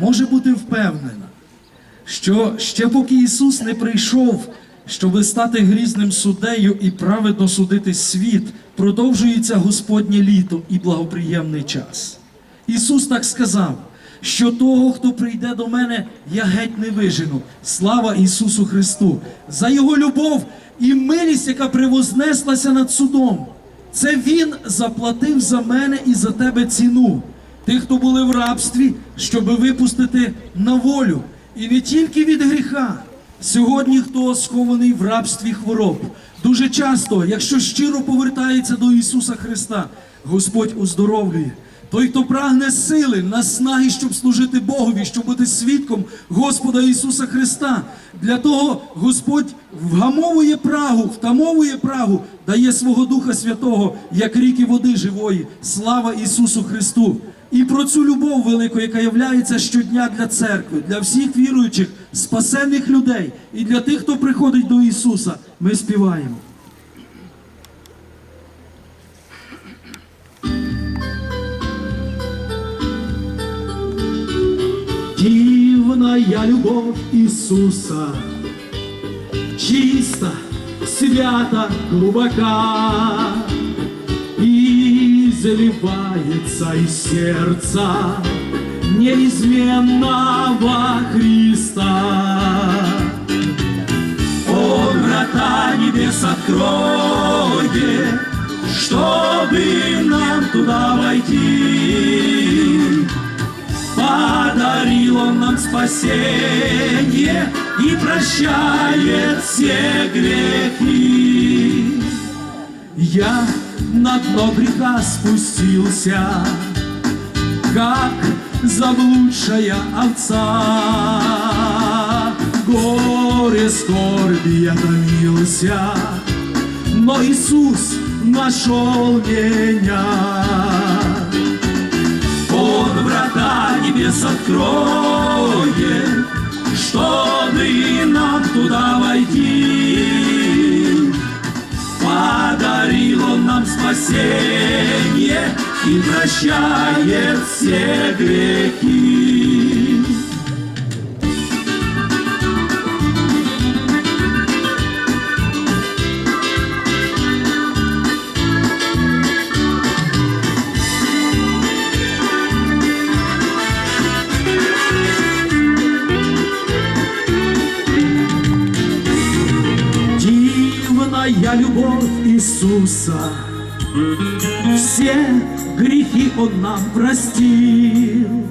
може бути впевнена, що ще поки Ісус не прийшов, щоби стати грізним суддею і праведно судити світ, продовжується Господнє літо і благоприємний час. Ісус так сказав, що того, хто прийде до мене, я геть не вижену. Слава Ісусу Христу! За Його любов і милість, яка привознеслася над судом. Це Він заплатив за мене і за тебе ціну. Тих, хто були в рабстві, щоби випустити на волю. І не тільки від гріха. Сьогодні хто схований в рабстві хвороб. Дуже часто, якщо щиро повертається до Ісуса Христа, Господь оздоровлює. Той, хто прагне сили, наснаги, щоб служити Богові, щоб бути свідком Господа Ісуса Христа. Для того Господь вгамовує прагу, втамовує прагу, дає свого Духа Святого, як ріки води живої. Слава Ісусу Христу! І про цю любов велику, яка являється щодня для церкви, для всіх віруючих, спасених людей і для тих, хто приходить до Ісуса, ми співаємо. Дивная любовь Иисуса, чисто, свято, глубока, заливается из сердца неизменного Христа. Он врата небес откроет, чтобы нам туда войти. Подарил он нам спасение и прощает все грехи. Я на дно греха спустился, как заблудшая овца. Горе скорби я томился, но Иисус нашел меня. Он врата небес откроет, спасение и прощает все грехи. Дивная любовь Иисуса, все грехи Он нам простил.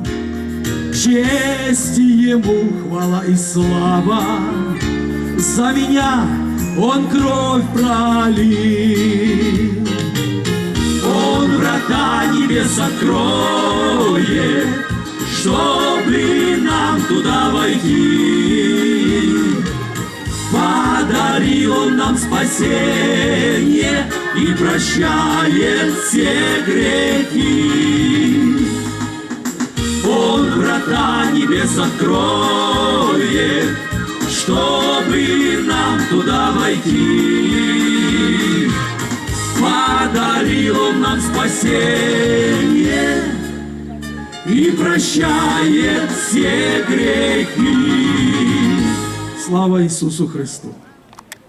Честь Ему хвала и слава, за меня Он кровь пролил. Он врата небес откроет, чтобы нам туда войти. Подарил он нам спасение и прощает все грехи. Он врата небес откроет, чтобы нам туда войти. Подарил он нам спасение и прощает все грехи. Слава Ісусу Христу!